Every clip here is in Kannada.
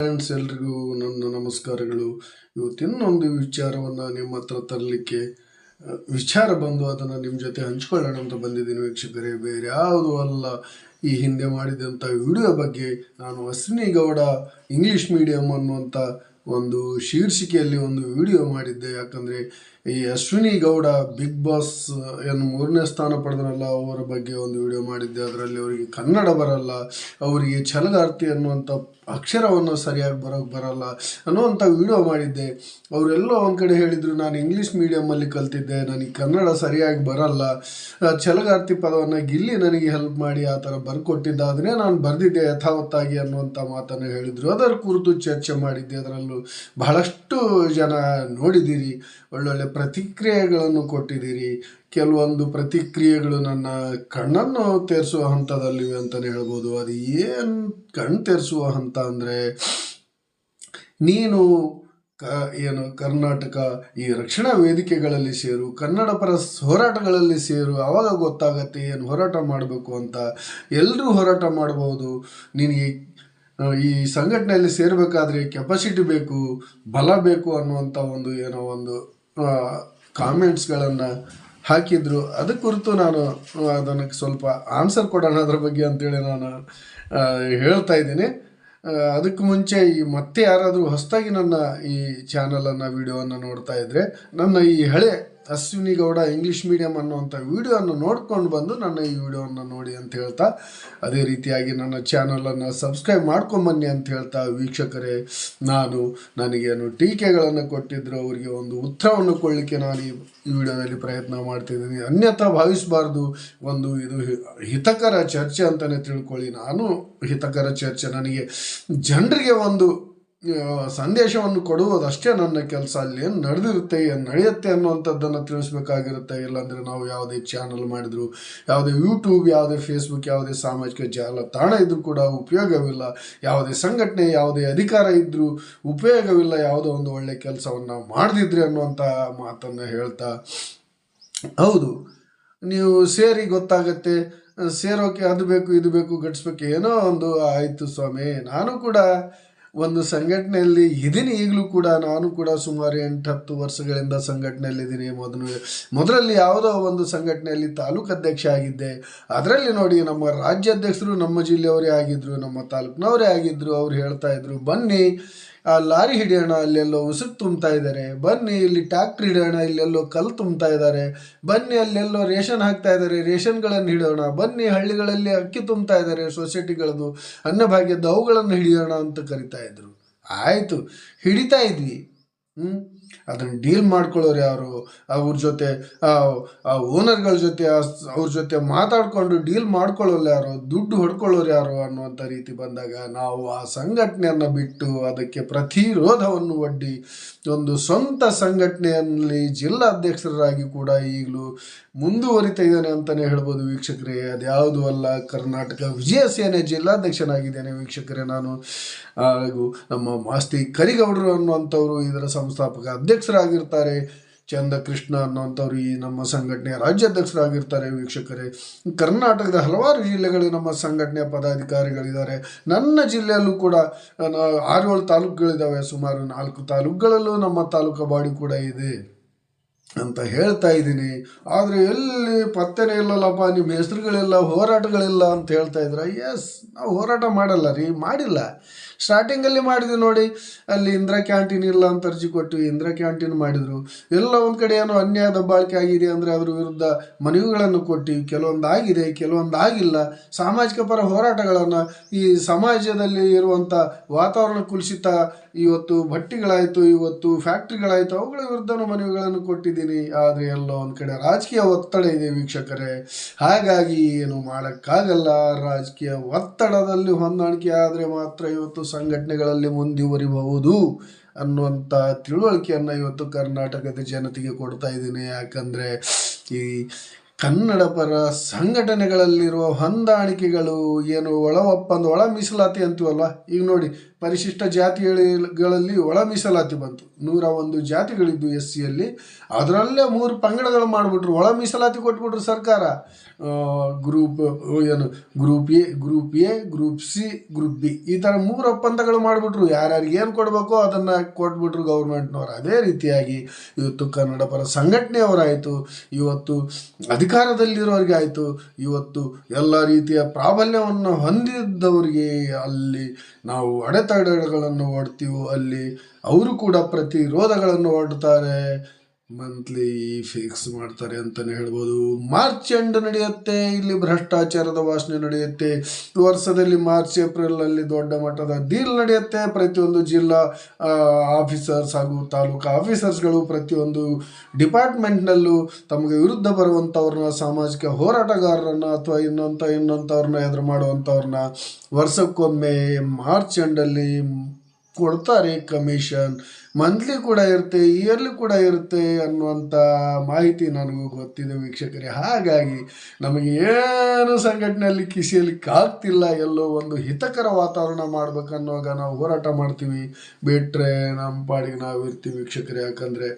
ಫ್ರೆಂಡ್ಸ್, ಎಲ್ರಿಗೂ ನನ್ನ ನಮಸ್ಕಾರಗಳು. ಇವತ್ತಿನ್ನೊಂದು ವಿಚಾರವನ್ನು ನಿಮ್ಮ ಹತ್ರ ತರಲಿಕ್ಕೆ ವಿಚಾರ ಬಂದು ಅದನ್ನು ನಿಮ್ಮ ಜೊತೆ ಹಂಚ್ಕೊಳ್ಳೋಣ ಅಂತ ಬಂದಿದ್ದೀನಿ ವೀಕ್ಷಕರೇ. ಬೇರೆ ಯಾವುದೂ ಅಲ್ಲ. ಈ ಹಿಂದೆ ಮಾಡಿದಂಥ ವಿಡಿಯೋ ಬಗ್ಗೆ ನಾನು ಅಶ್ವಿನಿ ಗೌಡ ಇಂಗ್ಲಿಷ್ ಮೀಡಿಯಂ ಅನ್ನುವಂಥ ಒಂದು ಶೀರ್ಷಿಕೆಯಲ್ಲಿ ಒಂದು ವಿಡಿಯೋ ಮಾಡಿದ್ದೆ. ಯಾಕಂದರೆ ಈ ಅಶ್ವಿನಿ ಗೌಡ ಬಿಗ್ ಬಾಸ್ ಏನು ಮೂರನೇ ಸ್ಥಾನ ಪಡೆದ್ರಲ್ಲ, ಅವರ ಬಗ್ಗೆ ಒಂದು ವಿಡಿಯೋ ಮಾಡಿದ್ದೆ. ಅದರಲ್ಲಿ ಅವರಿಗೆ ಕನ್ನಡ ಬರಲ್ಲ, ಅವರಿಗೆ ಛಲಗಾರ್ತಿ ಅನ್ನುವಂಥ ಅಕ್ಷರವನ್ನು ಸರಿಯಾಗಿ ಬರೋಕ್ಕೆ ಬರಲ್ಲ ಅನ್ನುವಂಥ ವಿಡಿಯೋ ಮಾಡಿದ್ದೆ. ಅವರೆಲ್ಲೋ ಒಂದು ಕಡೆ ಹೇಳಿದರು, ನಾನು ಇಂಗ್ಲೀಷ್ ಮೀಡಿಯಮಲ್ಲಿ ಕಲ್ತಿದ್ದೆ, ನನಗೆ ಕನ್ನಡ ಸರಿಯಾಗಿ ಬರಲ್ಲ. ಛಲಗಾರ್ತಿ ಪದವನ್ನು ಗಿಲ್ಲಿ ನನಗೆ ಹೆಲ್ಪ್ ಮಾಡಿ, ಆ ಥರ ಬರ್ಕೊಟ್ಟಿದ್ದಾದರೆ ನಾನು ಬರೆದಿದ್ದೆ ಯಥಾವತ್ತಾಗಿ ಅನ್ನುವಂಥ ಮಾತನ್ನು ಹೇಳಿದರು. ಅದರ ಕುರಿತು ಚರ್ಚೆ ಮಾಡಿದ್ದೆ. ಅದರಲ್ಲೂ ಬಹಳಷ್ಟು ಜನ ನೋಡಿದ್ದೀರಿ. ಒಳ್ಳೊಳ್ಳೆ ಪ್ರತಿಕ್ರಿಯೆಗಳನ್ನು ಕೊಟ್ಟಿದ್ದೀರಿ. ಕೆಲವೊಂದು ಪ್ರತಿಕ್ರಿಯೆಗಳು ನನ್ನ ಕಣ್ಣನ್ನು ತೇರಿಸುವ ಹಂತದಲ್ಲಿವೆ ಅಂತಲೇ ಹೇಳ್ಬೋದು. ಅದು ಏನು ಕಣ್ಣು ತೇರಿಸುವ ಹಂತ ಅಂದರೆ, ನೀನು ಕ, ಏನು ಕರ್ನಾಟಕ ಈ ರಕ್ಷಣಾ ವೇದಿಕೆಗಳಲ್ಲಿ ಸೇರು, ಕನ್ನಡ ಪರ ಹೋರಾಟಗಳಲ್ಲಿ ಸೇರು ಆವಾಗ ಗೊತ್ತಾಗತ್ತೆ ಏನು ಹೋರಾಟ ಮಾಡಬೇಕು ಅಂತ. ಎಲ್ಲರೂ ಹೋರಾಟ ಮಾಡ್ಬೋದು. ನಿನಗೆ ಈ ಸಂಘಟನೆಯಲ್ಲಿ ಸೇರಬೇಕಾದ್ರೆ ಕೆಪಾಸಿಟಿ ಬೇಕು, ಬಲ ಬೇಕು ಅನ್ನುವಂಥ ಒಂದು ಏನೋ ಒಂದು ಕಾಮೆಂಟ್ಸ್ಗಳನ್ನು ಹಾಕಿದ್ರು. ಅದ ಕುರಿತು ನಾನು ಅದನ್ನು ಸ್ವಲ್ಪ ಆನ್ಸರ್ ಕೊಡೋಣ ಅದ್ರ ಬಗ್ಗೆ ಅಂತೇಳಿ ನಾನು ಹೇಳ್ತಾ ಇದ್ದೀನಿ. ಅದಕ್ಕೆ ಮುಂಚೆ ಈ ಮತ್ತೆ ಯಾರಾದರೂ ಹೊಸದಾಗಿ ನನ್ನ ಈ ಚಾನಲನ್ನು ವಿಡಿಯೋವನ್ನು ನೋಡ್ತಾ ಇದ್ದರೆ ನನ್ನ ಈ ಹಳೆ ಅಶ್ವಿನಿ ಗೌಡ ಇಂಗ್ಲೀಷ್ ಮೀಡಿಯಂ ಅನ್ನುವಂಥ ವಿಡಿಯೋವನ್ನು ನೋಡ್ಕೊಂಡು ಬಂದು ನನ್ನ ಈ ವಿಡಿಯೋವನ್ನು ನೋಡಿ ಅಂತ ಹೇಳ್ತಾ, ಅದೇ ರೀತಿಯಾಗಿ ನನ್ನ ಚಾನಲನ್ನು ಸಬ್ಸ್ಕ್ರೈಬ್ ಮಾಡ್ಕೊಂಬನ್ನಿ ಅಂತ ಹೇಳ್ತಾ ವೀಕ್ಷಕರೇ, ನಾನು ನನಗೇನು ಟೀಕೆಗಳನ್ನು ಕೊಟ್ಟಿದ್ರು, ಅವರಿಗೆ ಒಂದು ಉತ್ತರವನ್ನು ಕೊಡಲಿಕ್ಕೆ ನಾನು ಈ ವಿಡಿಯೋದಲ್ಲಿ ಪ್ರಯತ್ನ ಮಾಡ್ತಿದ್ದೀನಿ. ಅನ್ಯಥಾ ಭಾವಿಸಬಾರ್ದು, ಒಂದು ಇದು ಹಿತಕರ ಚರ್ಚೆ ಅಂತಲೇ ತಿಳ್ಕೊಳ್ಳಿ. ನಾನು ಹಿತಕರ ಚರ್ಚೆ, ನನಗೆ ಜನರಿಗೆ ಒಂದು ಸಂದೇಶವನ್ನು ಕೊಡುವುದಷ್ಟೇ ನನ್ನ ಕೆಲಸ. ಅಲ್ಲಿ ಏನು ನಡೆದಿರುತ್ತೆ, ಏನು ನಡೆಯುತ್ತೆ ಅನ್ನುವಂಥದ್ದನ್ನು ತಿಳಿಸ್ಬೇಕಾಗಿರುತ್ತೆ. ಇಲ್ಲಾಂದರೆ ನಾವು ಯಾವುದೇ ಚಾನಲ್ ಮಾಡಿದ್ರು, ಯಾವುದೇ ಯೂಟ್ಯೂಬ್ ಯಾವುದೇ ಫೇಸ್ಬುಕ್ ಯಾವುದೇ ಸಾಮಾಜಿಕ ಜಾಲತಾಣ ಇದ್ದರೂ ಕೂಡ ಉಪಯೋಗವಿಲ್ಲ. ಯಾವುದೇ ಸಂಘಟನೆ, ಯಾವುದೇ ಅಧಿಕಾರ ಇದ್ದರೂ ಉಪಯೋಗವಿಲ್ಲ. ಯಾವುದೋ ಒಂದು ಒಳ್ಳೆಯ ಕೆಲಸವನ್ನು ಮಾಡದಿದ್ರೆ ಅನ್ನುವಂಥ ಮಾತನ್ನು ಹೇಳ್ತಾ. ಹೌದು, ನೀವು ಸೇರಿ ಗೊತ್ತಾಗತ್ತೆ. ಸೇರೋಕೆ ಅದು ಬೇಕು, ಇದು ಬೇಕು, ಘಟಿಸ್ಬೇಕು. ಏನೋ ಒಂದು ಆಯಿತು ಸ್ವಾಮಿ. ನಾನು ಕೂಡ ಒಂದು ಸಂಘಟನೆಯಲ್ಲಿ ಇದ್ದೀನಿ ಈಗಲೂ ಕೂಡ, ನಾನು ಕೂಡ ಸುಮಾರು ಎಂಟು ಹತ್ತು ವರ್ಷಗಳಿಂದ ಸಂಘಟನೆಯಲ್ಲಿದ್ದೀನಿ. ಮೊದಲು, ಮೊದಲಲ್ಲಿ ಯಾವುದೋ ಒಂದು ಸಂಘಟನೆಯಲ್ಲಿ ತಾಲೂಕು ಅಧ್ಯಕ್ಷ ಆಗಿದ್ದೆ. ಅದರಲ್ಲಿ ನೋಡಿ ನಮ್ಮ ರಾಜ್ಯಾಧ್ಯಕ್ಷರು ನಮ್ಮ ಜಿಲ್ಲೆಯವರೇ ಆಗಿದ್ದರು ನಮ್ಮ ತಾಲೂಕಿನವರೇ ಆಗಿದ್ದರು ಅವ್ರು ಹೇಳ್ತಾ ಇದ್ರು, ಬನ್ನಿ ಆ ಲಾರಿ ಹಿಡಿಯೋಣ, ಅಲ್ಲೆಲ್ಲೋ ಉಸುಕು ತುಂಬ್ತಾ ಇದ್ದಾರೆ. ಬನ್ನಿ, ಇಲ್ಲಿ ಟ್ಯಾಕ್ಟ್ರಿ ಹಿಡಿಯೋಣ, ಇಲ್ಲೆಲ್ಲೋ ಕಲ್ಲು ತುಂಬ್ತಾ ಇದ್ದಾರೆ. ಬನ್ನಿ, ಅಲ್ಲೆಲ್ಲೋ ರೇಷನ್ ಹಾಕ್ತಾ ಇದ್ದಾರೆ. ರೇಷನ್ಗಳನ್ನು ಹಿಡಿಯೋಣ. ಬನ್ನಿ, ಹಳ್ಳಿಗಳಲ್ಲಿ ಅಕ್ಕಿ ತುಂಬ್ತಾ ಇದ್ದಾರೆ ಸೊಸೈಟಿಗಳದು. ಅನ್ನಭಾಗ್ಯದ ಅವುಗಳನ್ನು ಹಿಡಿಯೋಣ ಅಂತ ಕರಿತಾ ಇದ್ರು. ಆಯಿತು, ಹಿಡಿತಾ ಇದ್ವಿ. ಹ್ಞೂ ಅದನ್ನು ಡೀಲ್ ಮಾಡ್ಕೊಳ್ಳೋರು ಯಾರು? ಅವ್ರ ಜೊತೆ, ಆ ಓನರ್ಗಳ ಜೊತೆ ಅವ್ರ ಜೊತೆ ಮಾತಾಡಿಕೊಂಡು ಡೀಲ್ ಮಾಡ್ಕೊಳ್ಳೋರು ಯಾರು? ದುಡ್ಡು ಹೊಡ್ಕೊಳ್ಳೋರು ಯಾರು ಅನ್ನುವಂಥ ರೀತಿ ಬಂದಾಗ ನಾವು ಆ ಸಂಘಟನೆಯನ್ನು ಬಿಟ್ಟು ಅದಕ್ಕೆ ಪ್ರತಿರೋಧವನ್ನು ಒಡ್ಡಿ ಒಂದು ಸ್ವಂತ ಸಂಘಟನೆಯಲ್ಲಿ ಜಿಲ್ಲಾಧ್ಯಕ್ಷರಾಗಿ ಕೂಡ ಈಗಲೂ ಮುಂದುವರಿತಾ ಇದ್ದಾನೆ ಅಂತಲೇ ಹೇಳ್ಬೋದು ವೀಕ್ಷಕರೇ. ಅದ್ಯಾವುದು ಅಲ್ಲ, ಕರ್ನಾಟಕ ವಿಜಯ ಸೇನೆ ಜಿಲ್ಲಾಧ್ಯಕ್ಷನಾಗಿದ್ದೇನೆ ವೀಕ್ಷಕರೇ ನಾನು. ಹಾಗೂ ನಮ್ಮ ಮಾಸ್ತಿ ಕರಿಗೌಡರು ಅನ್ನುವಂಥವರು ಇದರ ಸಂಸ್ಥಾಪಕ ಅಧ್ಯಕ್ಷರಾಗಿರ್ತಾರೆ. ಚಂದ ಕೃಷ್ಣ ಅನ್ನುವಂಥವ್ರು ಈ ನಮ್ಮ ಸಂಘಟನೆಯ ರಾಜ್ಯಾಧ್ಯಕ್ಷರಾಗಿರ್ತಾರೆ ವೀಕ್ಷಕರೇ. ಕರ್ನಾಟಕದ ಹಲವಾರು ಜಿಲ್ಲೆಗಳು ನಮ್ಮ ಸಂಘಟನೆಯ ಪದಾಧಿಕಾರಿಗಳಿದ್ದಾರೆ. ನನ್ನ ಜಿಲ್ಲೆಯಲ್ಲೂ ಕೂಡ ಆರು ತಾಲೂಕುಗಳಿದ್ದಾವೆ. ಸುಮಾರು ನಾಲ್ಕು ತಾಲೂಕುಗಳಲ್ಲೂ ನಮ್ಮ ತಾಲೂಕು ಬಾಡಿ ಕೂಡ ಇದೆ ಅಂತ ಹೇಳ್ತಾ ಇದ್ದೀನಿ. ಆದರೆ ಎಲ್ಲಿ ಪತ್ತೆನೇ ಇಲ್ಲಲ್ಲಪ್ಪ, ನಿಮ್ಮ ಹೆಸರುಗಳೆಲ್ಲ ಹೋರಾಟಗಳಿಲ್ಲ ಅಂತ ಹೇಳ್ತಾ ಇದ್ರ ಎಸ್ ನಾವು ಹೋರಾಟ ಮಾಡಲ್ಲ ರೀ, ಮಾಡಿಲ್ಲ. ಸ್ಟಾರ್ಟಿಂಗಲ್ಲಿ ಮಾಡಿದ್ವಿ ನೋಡಿ. ಅಲ್ಲಿ ಇಂದಿರಾ ಕ್ಯಾಂಟೀನ್ ಇಲ್ಲ ಅಂತ ಅರ್ಜಿ ಕೊಟ್ಟು ಇಂದಿರಾ ಕ್ಯಾಂಟೀನ್ ಮಾಡಿದರು. ಎಲ್ಲ ಒಂದು ಕಡೆ ಏನೋ ಅನ್ಯಾಯ ದಬ್ಬಾಳಿಕೆ ಆಗಿದೆ ಅಂದರೆ ಅದ್ರ ವಿರುದ್ಧ ಮನವಿಗಳನ್ನು ಕೊಟ್ಟು ಕೆಲವೊಂದು ಆಗಿದೆ, ಕೆಲವೊಂದು ಆಗಿಲ್ಲ. ಸಾಮಾಜಿಕ ಪರ ಹೋರಾಟಗಳನ್ನು ಈ ಸಮಾಜದಲ್ಲಿ ಇರುವಂಥ ವಾತಾವರಣ ಕುಲುಷಿತ ಇವತ್ತು ಭಟ್ಟಿಗಳಾಯಿತು, ಇವತ್ತು ಫ್ಯಾಕ್ಟ್ರಿಗಳಾಯಿತು, ಅವುಗಳ ವಿರುದ್ಧನೂ ಮನವಿಗಳನ್ನು ಕೊಟ್ಟಿದ್ದೀನಿ. ಆದರೆ ಎಲ್ಲ ಒಂದು ಕಡೆ ರಾಜಕೀಯ ಒತ್ತಡ ಇದೆ ವೀಕ್ಷಕರೇ. ಹಾಗಾಗಿ ಏನು ಮಾಡೋಕ್ಕಾಗಲ್ಲ. ರಾಜಕೀಯ ಒತ್ತಡದಲ್ಲಿ ಹೊಂದಾಣಿಕೆ ಆದರೆ ಮಾತ್ರ ಇವತ್ತು ಸಂಘಟನೆಗಳಲ್ಲಿ ಮುಂದುವರಿಬಹುದು ಅನ್ನುವಂಥ ತಿಳುವಳಿಕೆಯನ್ನು ಇವತ್ತು ಕರ್ನಾಟಕದ ಜನತೆಗೆ ಕೊಡ್ತಾ ಇದ್ದೀನಿ. ಯಾಕಂದರೆ ಈ ಕನ್ನಡ ಪರ ಸಂಘಟನೆಗಳಲ್ಲಿರುವ ಹೊಂದಾಣಿಕೆಗಳು ಏನು ಒಳ ಒಪ್ಪಂದ ಒಳ ಮೀಸಲಾತಿ ಅಂತೀವಲ್ವ? ಈಗ ನೋಡಿ ಪರಿಶಿಷ್ಟ ಜಾತಿಗಳಲ್ಲಿ ಒಳ ಮೀಸಲಾತಿ ಬಂತು. ನೂರ ಒಂದು ಜಾತಿಗಳಿದ್ದು ಎಸ್ ಸಿಯಲ್ಲಿ ಅದರಲ್ಲೇ ಮೂರು ಪಂಗಡಗಳು ಮಾಡಿಬಿಟ್ರು. ಒಳ ಮೀಸಲಾತಿ ಕೊಟ್ಬಿಟ್ರು ಸರ್ಕಾರ. ಗ್ರೂಪ್ ಏನು group A group A group C group B. ಈ ಥರ ಮೂರು ಒಪ್ಪಂದಗಳು ಮಾಡಿಬಿಟ್ರು. ಯಾರ್ಯಾರಿಗೆ ಏನು ಕೊಡಬೇಕೋ ಅದನ್ನು ಕೊಟ್ಬಿಟ್ರು ಗೌರ್ಮೆಂಟ್ನವ್ರು ಅದೇ ರೀತಿಯಾಗಿ ಇವತ್ತು ಕನ್ನಡ ಪರ ಸಂಘಟನೆಯವರಾಯಿತು. ಇವತ್ತು ಅಧಿಕಾರದಲ್ಲಿರೋರಿಗೆ ಆಯಿತು. ಇವತ್ತು ಎಲ್ಲ ರೀತಿಯ ಪ್ರಾಬಲ್ಯವನ್ನು ಹೊಂದಿದ್ದವರಿಗೆ ಅಲ್ಲಿ ನಾವು ಅಡೆತಡೆಗಳನ್ನು ಒಡ್ತೀವೋ ಅಲ್ಲಿ ಅವರು ಕೂಡ ಪ್ರತಿರೋಧಗಳನ್ನು ಒಡ್ತಾರೆ ಮಂತ್ಲಿ ಫಿಕ್ಸ್ ಮಾಡ್ತಾರೆ ಅಂತಲೇ ಹೇಳ್ಬೋದು. ಮಾರ್ಚ್ ಎಂಡ್ ನಡೆಯುತ್ತೆ, ಇಲ್ಲಿ ಭ್ರಷ್ಟಾಚಾರದ ವಾಸನೆ ನಡೆಯುತ್ತೆ. ವರ್ಷದಲ್ಲಿ ಮಾರ್ಚ್ ಏಪ್ರಿಲಲ್ಲಿ ದೊಡ್ಡ ಮಟ್ಟದ ಡೀಲ್ ನಡೆಯುತ್ತೆ. ಪ್ರತಿಯೊಂದು ಜಿಲ್ಲಾ ಆಫೀಸರ್ಸ್ ಹಾಗೂ ತಾಲೂಕು ಆಫೀಸರ್ಸ್ಗಳು ಪ್ರತಿಯೊಂದು ಡಿಪಾರ್ಟ್ಮೆಂಟ್ನಲ್ಲೂ ತಮಗೆ ವಿರುದ್ಧ ಬರುವಂಥವ್ರನ್ನ ಸಾಮಾಜಿಕ ಹೋರಾಟಗಾರರನ್ನ ಅಥವಾ ಇನ್ನೊಂಥ ಇನ್ನೊಂಥವ್ರನ್ನ ಎದುರು ಮಾಡುವಂಥವ್ರನ್ನ ವರ್ಷಕ್ಕೊಮ್ಮೆ ಮಾರ್ಚ್ ಎಂಡಲ್ಲಿ ಕೊಡ್ತಾರೆ ಕಮಿಷನ್ ಮಂತ್ಲಿ ಕೂಡ ಇರುತ್ತೆ ಇಯರ್ಲಿ ಕೂಡ ಇರುತ್ತೆ ಅನ್ನುವಂಥ ಮಾಹಿತಿ ನನಗೂ ಗೊತ್ತಿದೆ ವೀಕ್ಷಕರೇ. ಹಾಗಾಗಿ ನಮಗೆ ಏನು ಸಂಘಟನೆಯಲ್ಲಿ ಕಿಸಿಯಲಿಕ್ಕೆ ಆಗ್ತಿಲ್ಲ ಎಲ್ಲೋ ಒಂದು ಹಿತಕರ ವಾತಾವರಣ ಮಾಡ್ಬೇಕನ್ನುವಾಗ ನಾವು ಹೋರಾಟ ಮಾಡ್ತೀವಿ. ಬಿಟ್ಟರೆ ನಮ್ಮ ಪಾಡಿಗೆ ನಾವು ಇರ್ತೀವಿ ವೀಕ್ಷಕರೇ. ಯಾಕಂದರೆ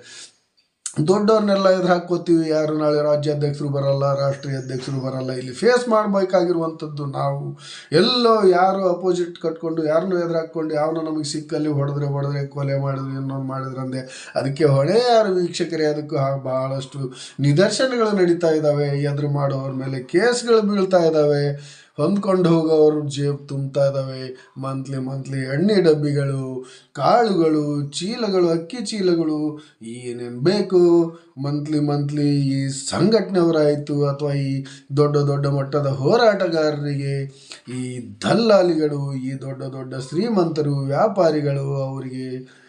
ದೊಡ್ಡವ್ರನ್ನೆಲ್ಲ ಎದುರು ಹಾಕೋತೀವಿ ಯಾರು ನಾಳೆ ರಾಜ್ಯಾಧ್ಯಕ್ಷರು ಬರಲ್ಲ, ರಾಷ್ಟ್ರೀಯ ಅಧ್ಯಕ್ಷರು ಬರಲ್ಲ. ಇಲ್ಲಿ ಫೇಸ್ ಮಾಡಬೇಕಾಗಿರುವಂಥದ್ದು ನಾವು. ಎಲ್ಲೋ ಯಾರು ಅಪೋಸಿಟ್ ಕಟ್ಕೊಂಡು, ಯಾರನ್ನೂ ಎದುರು ಹಾಕ್ಕೊಂಡು, ಯಾವನೋ ನಮಗೆ ಸಿಕ್ಕಲ್ಲಿ ಹೊಡೆದ್ರೆ ಹೊಡೆದ್ರೆ, ಕೊಲೆ ಮಾಡಿದ್ರೆ ಇನ್ನೊಂದು ಮಾಡಿದ್ರಂದೆ ಅದಕ್ಕೆ ಹೊಣೆ ಯಾರು ವೀಕ್ಷಕರೇ, ಅದಕ್ಕೂ ಭಾಳಷ್ಟು ನಿದರ್ಶನಗಳು ನಡೀತಾ ಇದ್ದಾವೆ ಎದುರು ಮಾಡೋವ್ರ ಮೇಲೆ ಕೇಸ್ಗಳು ಬೀಳ್ತಾ ಇದ್ದಾವೆ ಹೊಂದ್ಕೊಂಡು ಹೋಗೋರು ಜೇಬ್ ತುಂಬ್ತಾ ಇದ್ದಾವೆ ಮಂತ್ಲಿ ಮಂತ್ಲಿ ಎಣ್ಣೆ ಡಬ್ಬಿಗಳು, ಕಾಳುಗಳು, ಚೀಲಗಳು, ಅಕ್ಕಿ ಚೀಲಗಳು. ಏನೇನು ಬೇಕು? ಮಂತ್ಲಿ ಮಂತ್ಲಿ ಈ ಸಂಘಟನೆಯವರಾಯಿತು ಅಥವಾ ಈ ದೊಡ್ಡ ದೊಡ್ಡ ಮಟ್ಟದ ಹೋರಾಟಗಾರರಿಗೆ ಈ ದಲ್ಲಾಳಿಗಳು, ಈ ದೊಡ್ಡ ದೊಡ್ಡ ಶ್ರೀಮಂತರು, ವ್ಯಾಪಾರಿಗಳು ಅವರಿಗೆ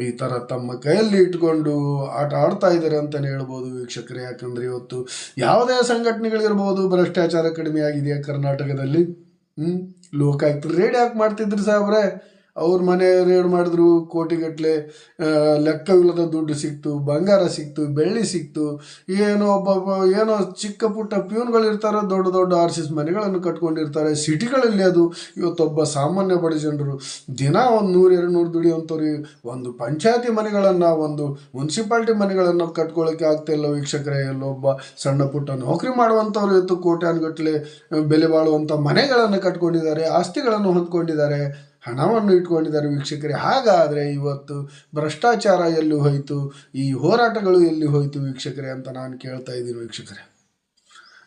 ಈ ಥರ ತಮ್ಮ ಕೈಯಲ್ಲಿ ಇಟ್ಕೊಂಡು ಆಟ ಆಡ್ತಾ ಇದ್ದಾರೆ ಅಂತಲೇ ಹೇಳ್ಬೋದು ವೀಕ್ಷಕರು. ಯಾಕಂದರೆ ಇವತ್ತು ಯಾವುದೇ ಸಂಘಟನೆಗಳಿರ್ಬೋದು, ಭ್ರಷ್ಟಾಚಾರ ಕಡಿಮೆ ಆಗಿದೆಯಾ ಕರ್ನಾಟಕದಲ್ಲಿ? ಹ್ಞೂ ಲೋಕಾಯುಕ್ತರು ರೇಡ್ ಯಾಕೆ ಮಾಡ್ತಿದ್ರು ಸಾಹೇಬ್ರೆ. ಅವ್ರ ಮನೆ ರೇಡ್ ಮಾಡಿದ್ರು? ಕೋಟಿಗಟ್ಟಲೆ ಲೆಕ್ಕವಿಲ್ಲದ ದುಡ್ಡು ಸಿಕ್ತು, ಬಂಗಾರ ಸಿಕ್ತು, ಬೆಳ್ಳಿ ಸಿಕ್ತು, ಏನೋ ಒಬ್ಬ ಏನೋ ಚಿಕ್ಕ ಪುಟ್ಟ ಪ್ಯೂನ್ಗಳು ಇರ್ತಾರೆ, ದೊಡ್ಡ ದೊಡ್ಡ ಆರ್ ಸಿ ಮನೆಗಳನ್ನು ಕಟ್ಕೊಂಡಿರ್ತಾರೆ, ಸಿಟಿಗಳಲ್ಲಿ ಅದು ಇವತ್ತೊಬ್ಬ ಸಾಮಾನ್ಯ ಬಡ ಜನರು. ದಿನ ಒಂದು ನೂರು, ಎರಡು ನೂರು ದುಡಿಯುವಂಥವ್ರು, ಒಂದು ಪಂಚಾಯತಿ ಮನೆಗಳನ್ನು, ಒಂದು ಮುನ್ಸಿಪಾಲ್ಟಿ ಮನೆಗಳನ್ನು ಕಟ್ಕೊಳ್ಳೋಕೆ ಆಗ್ತಾಯಿಲ್ಲ ವೀಕ್ಷಕರೇ ಎಲ್ಲೊಬ್ಬ ಸಣ್ಣ ಪುಟ್ಟ ನೌಕರಿ ಮಾಡುವಂಥವ್ರು ಇವತ್ತು ಕೋಟ್ಯಾನುಗಟ್ಟಲೆ ಬೆಲೆ ಬಾಳುವಂಥ ಮನೆಗಳನ್ನು ಕಟ್ಕೊಂಡಿದ್ದಾರೆ, ಆಸ್ತಿಗಳನ್ನು ಹೊಂದ್ಕೊಂಡಿದ್ದಾರೆ. ಹಣವನ್ನು ಇಟ್ಕೊಂಡಿದ್ದಾರೆ ವೀಕ್ಷಕರೇ. ಹಾಗಾದರೆ ಇವತ್ತು ಭ್ರಷ್ಟಾಚಾರ ಎಲ್ಲಿ ಹೋಯಿತು? ಈ ಹೋರಾಟಗಳು ಎಲ್ಲಿ ಹೋಯಿತು ವೀಕ್ಷಕರೇ ಅಂತ ನಾನು ಕೇಳ್ತಾ ಇದ್ದೀನಿ ವೀಕ್ಷಕರೇ.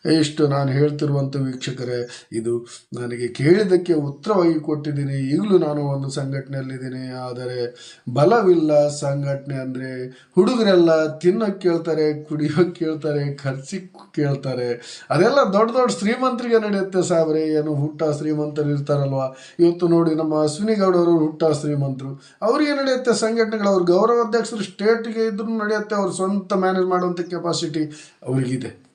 ಇಷ್ಟು ನಾನು ಹೇಳ್ತಿರುವಂಥ ವೀಕ್ಷಕರೇ, ಇದು ನನಗೆ ಕೇಳಿದ್ದಕ್ಕೆ ಉತ್ತರವಾಗಿ ಕೊಟ್ಟಿದ್ದೀನಿ. ಈಗಲೂ ನಾನು ಒಂದು ಸಂಘಟನೆಯಲ್ಲಿದ್ದೀನಿ. ಆದರೆ ಬಲವಿಲ್ಲ ಸಂಘಟನೆ ಅಂದರೆ ಹುಡುಗರೆಲ್ಲ ತಿನ್ನೋಕ್ಕೆ ಕೇಳ್ತಾರೆ ಕುಡಿಯೋಕ್ಕೆ ಕೇಳ್ತಾರೆ ಖರ್ಚಿಗೆ ಕೇಳ್ತಾರೆ. ಅದೆಲ್ಲ ದೊಡ್ಡ ದೊಡ್ಡ ಶ್ರೀಮಂತರಿಗೆ ನಡೆಯುತ್ತೆ ಸಾಬ್ರೆ ಏನು ಹುಟ್ಟ ಶ್ರೀಮಂತರು ಇರ್ತಾರಲ್ವ? ಇವತ್ತು ನೋಡಿ ನಮ್ಮ ಅಶ್ವಿನಿ ಗೌಡವರು ಹುಟ್ಟ ಶ್ರೀಮಂತರು. ಅವ್ರಿಗೆ ನಡೆಯುತ್ತೆ ಸಂಘಟನೆಗಳು? ಅವ್ರ ಗೌರವಾಧ್ಯಕ್ಷರು ಸ್ಟೇಟ್ಗೆ ಇದ್ರೂ ನಡೆಯುತ್ತೆ. ಅವ್ರ ಸ್ವಂತ ಮ್ಯಾನೇಜ್ ಮಾಡುವಂಥ ಕೆಪಾಸಿಟಿ ಅವರಿಗಿದೆ.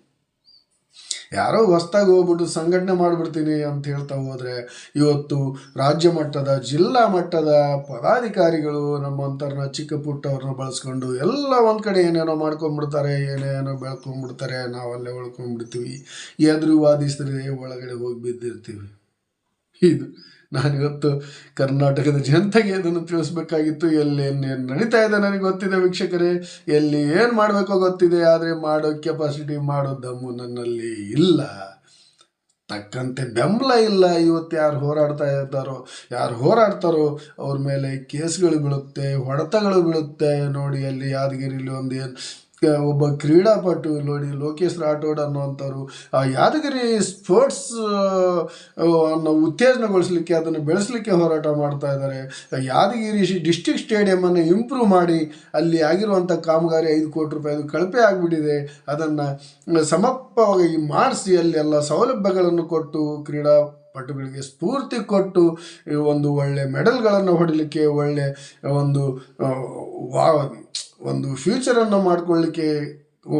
ಯಾರೋ ಹೊಸ್ದಾಗಿ ಹೋಗ್ಬಿಟ್ಟು ಸಂಘಟನೆ ಮಾಡಿಬಿಡ್ತೀನಿ ಅಂತ ಹೇಳ್ತಾ ಹೋದರೆ ಇವತ್ತು ರಾಜ್ಯ ಮಟ್ಟದ, ಜಿಲ್ಲಾ ಮಟ್ಟದ ಪದಾಧಿಕಾರಿಗಳು ನಮ್ಮಂಥವ್ರನ್ನ ಚಿಕ್ಕ ಪುಟ್ಟವ್ರನ್ನ ಬಳಸ್ಕೊಂಡು ಎಲ್ಲ ಒಂದು ಕಡೆ ಏನೇನೋ ಮಾಡ್ಕೊಂಡ್ಬಿಡ್ತಾರೆ ಏನೇನೋ ಬೆಳ್ಕೊಂಡ್ಬಿಡ್ತಾರೆ ನಾವಲ್ಲೇ ಉಳ್ಕೊಂಡ್ಬಿಡ್ತೀವಿ ಎದುರು ವಾದಿಸಿದ್ರೆ ಒಳಗಡೆ ಹೋಗಿ ಬಿದ್ದಿರ್ತೀವಿ. ಇದು ನಾನಿವತ್ತು ಕರ್ನಾಟಕದ ಜನತೆಗೆ ಅದನ್ನು ತಿಳಿಸ್ಬೇಕಾಗಿತ್ತು. ಎಲ್ಲಿ ನಡೀತಾ ಇದೆ ನನಗೆ ಗೊತ್ತಿದೆ ವೀಕ್ಷಕರೇ. ಎಲ್ಲಿ ಏನು ಮಾಡಬೇಕೋ ಗೊತ್ತಿದೆ, ಆದರೆ ಮಾಡೋ ಕೆಪಾಸಿಟಿ ಮಾಡೋ ದಮ್ಮು ನನ್ನಲ್ಲಿ ಇಲ್ಲ. ತಕ್ಕಂತೆ ಬೆಂಬಲ ಇಲ್ಲ. ಇವತ್ತು ಯಾರು ಹೋರಾಡ್ತಾ ಇದ್ದಾರೋ, ಯಾರು ಹೋರಾಡ್ತಾರೋ, ಅವ್ರ ಮೇಲೆ ಕೇಸ್ಗಳು ಬೀಳುತ್ತೆ, ಹೊಡೆತಗಳು ಬೀಳುತ್ತೆ. ನೋಡಿ ಅಲ್ಲಿ ಯಾದಗಿರಿಲಿ ಒಂದು ಏನು ಒಬ್ಬ ಕ್ರೀಡಾಪಟು ನೋಡಿ ಲೋಕೇಶ್ ರಾಠೋಡ್ ಅನ್ನುವಂಥವ್ರು, ಆ ಯಾದಗಿರಿ ಸ್ಪೋರ್ಟ್ಸ್ ಅನ್ನು ಉತ್ತೇಜನಗೊಳಿಸಲಿಕ್ಕೆ, ಅದನ್ನು ಬೆಳೆಸಲಿಕ್ಕೆ ಹೋರಾಟ ಮಾಡ್ತಾ ಇದ್ದಾರೆ. ಯಾದಗಿರಿ ಡಿಸ್ಟಿಕ್ ಸ್ಟೇಡಿಯಮನ್ನು ಇಂಪ್ರೂವ್ ಮಾಡಿ, ಅಲ್ಲಿ ಆಗಿರುವಂಥ ಕಾಮಗಾರಿ ಐದು ಕೋಟಿ ರೂಪಾಯಿ ಅದು ಕಳಪೆ ಆಗಿಬಿಟ್ಟಿದೆ. ಅದನ್ನು ಸಮರ್ಪವಾಗಿ ಮಾಡಿಸಿ, ಅಲ್ಲಿ ಎಲ್ಲ ಸೌಲಭ್ಯಗಳನ್ನು ಕೊಟ್ಟು ಕ್ರೀಡಾ ಪಟುಗಳಿಗೆ ಸ್ಫೂರ್ತಿ ಕೊಟ್ಟು ಒಂದು ಒಳ್ಳೆ ಮೆಡಲ್ಗಳನ್ನು ಹೊಡಿಲಿಕ್ಕೆ, ಒಳ್ಳೆ ಒಂದು ವಾ ಒಂದು ಫ್ಯೂಚರನ್ನು ಮಾಡ್ಕೊಳ್ಳಿಕ್ಕೆ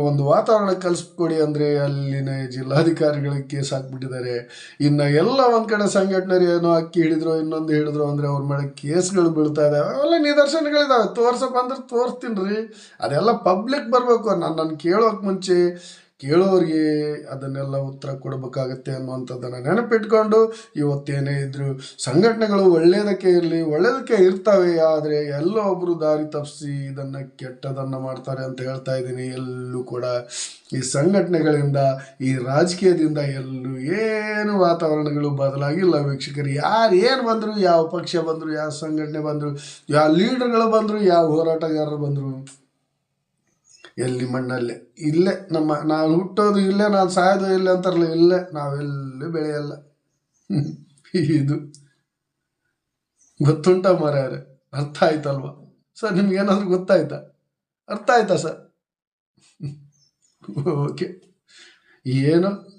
ಒಂದು ವಾತಾವರಣ ಕಲಿಸ್ಕೊಡಿ ಅಂದರೆ ಅಲ್ಲಿನ ಜಿಲ್ಲಾಧಿಕಾರಿಗಳಿಗೆ ಕೇಸ್ ಹಾಕ್ಬಿಟ್ಟಿದ್ದಾರೆ ಇನ್ನು ಎಲ್ಲ ಒಂದು ಕಡೆ ಸಂಘಟನೆರು ಏನೋ ಅಕ್ಕಿ ಹಿಡಿದ್ರು, ಇನ್ನೊಂದು ಹಿಡಿದ್ರು ಅಂದರೆ ಅವ್ರ ಮೇಲೆ ಕೇಸ್ಗಳು ಬೀಳ್ತಾ ಇದ್ದಾವೆ ಅವೆಲ್ಲ ನಿದರ್ಶನಗಳಿದಾವೆ. ತೋರ್ಸಪ್ಪ ಅಂದ್ರೆ ತೋರಿಸ್ತೀನಿ ರೀ. ಅದೆಲ್ಲ ಪಬ್ಲಿಕ್ ಬರಬೇಕು. ನಾನು ನಾನು ಕೇಳೋಕೆ ಮುಂಚೆ ಕೇಳೋರಿಗೆ ಅದನ್ನೆಲ್ಲ ಉತ್ತರ ಕೊಡಬೇಕಾಗತ್ತೆ ಅನ್ನುವಂಥದ್ದನ್ನು ನೆನಪಿಟ್ಕೊಂಡು ಇವತ್ತೇನೇ ಇದ್ರು ಸಂಘಟನೆಗಳು ಒಳ್ಳೆಯದಕ್ಕೆ ಇರಲಿ ಒಳ್ಳೆಯದಕ್ಕೆ ಇರ್ತವೆ, ಆದರೆ ಎಲ್ಲೋ ಒಬ್ಬರು ದಾರಿ ತಪ್ಪಿಸಿ ಇದನ್ನು ಕೆಟ್ಟದನ್ನು ಮಾಡ್ತಾರೆ ಅಂತ ಹೇಳ್ತಾ ಇದ್ದೀನಿ. ಎಲ್ಲೂ ಕೂಡ ಈ ಸಂಘಟನೆಗಳಿಂದ, ಈ ರಾಜಕೀಯದಿಂದ ಎಲ್ಲೂ ಏನು ವಾತಾವರಣಗಳು ಬದಲಾಗಿಲ್ಲ ವೀಕ್ಷಕರು. ಯಾರು ಏನು ಬಂದರು, ಯಾವ ಪಕ್ಷ ಬಂದರು, ಯಾವ ಸಂಘಟನೆ ಬಂದರು, ಯಾವ ಲೀಡರ್ಗಳು ಬಂದರು, ಯಾವ ಹೋರಾಟಗಾರರು ಬಂದರು ಎಲ್ಲಿ ಮಣ್ಣಲ್ಲೇ? ಇಲ್ಲೇ ನಮ್ಮ ನಾವು ಹುಟ್ಟೋದು ಇಲ್ಲೇ, ನಾನು ಸಾಯೋದು ಇಲ್ಲೇ ಅಂತಾರಲ್ಲ, ಇಲ್ಲೇ. ನಾವೆಲ್ಲೂ ಬೆಳೆಯಲ್ಲ. ಇದು. ಗೊತ್ತುಂಟ ಮಾರ್ಯಾರೆ ಅರ್ಥ ಆಯ್ತಲ್ವಾ? ಸರ್ ನಿಮ್ಗೇನಾದ್ರೂ ಗೊತ್ತಾಯ್ತಾ? ಅರ್ಥ ಆಯ್ತಾ ಸರ್? ಓಕೆ. ಏನು?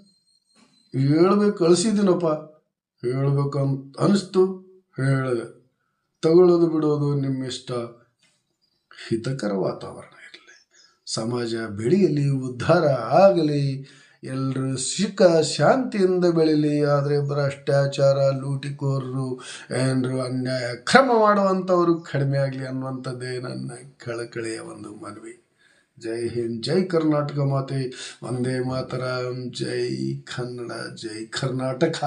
ಹೇಳ್ಬೇಕು, ಕಳಿಸಿದ್ದೀನಪ್ಪ. ಹೇಳ್ಬೇಕು ಅಂತ ಅನಿಸ್ತು. ಹೇಳಿದೆ. ತಗೊಳ್ಳೋದು, ಬಿಡೋದು ನಿಮ್ಮ ಇಷ್ಟ ಹಿತಕರ ವಾತಾವರಣ. ಸಮಾಜ ಬೆಳೆಯಲಿ, ಉದ್ಧಾರ ಆಗಲಿ ಎಲ್ಲರೂ ಸುಖ ಶಾಂತಿಯಿಂದ ಬೆಳೀಲಿ. ಆದರೆ ಭ್ರಷ್ಟಾಚಾರ ಲೂಟಿಕೋರರು, ಏನರು ಅನ್ಯಾಯ, ಕ್ರಮ ಮಾಡುವಂಥವರು ಕಡಿಮೆ ಆಗಲಿ ಅನ್ನುವಂಥದ್ದೇ ನನ್ನ ಕಳಕಳಿಯ ಒಂದು ಮನವಿ. ಜೈ ಹಿಂದ್, ಜೈ ಕರ್ನಾಟಕ ಮಾತೆ. ವಂದೇ ಮಾತರಂ, ಜೈ ಕನ್ನಡ, ಜೈ ಕರ್ನಾಟಕ.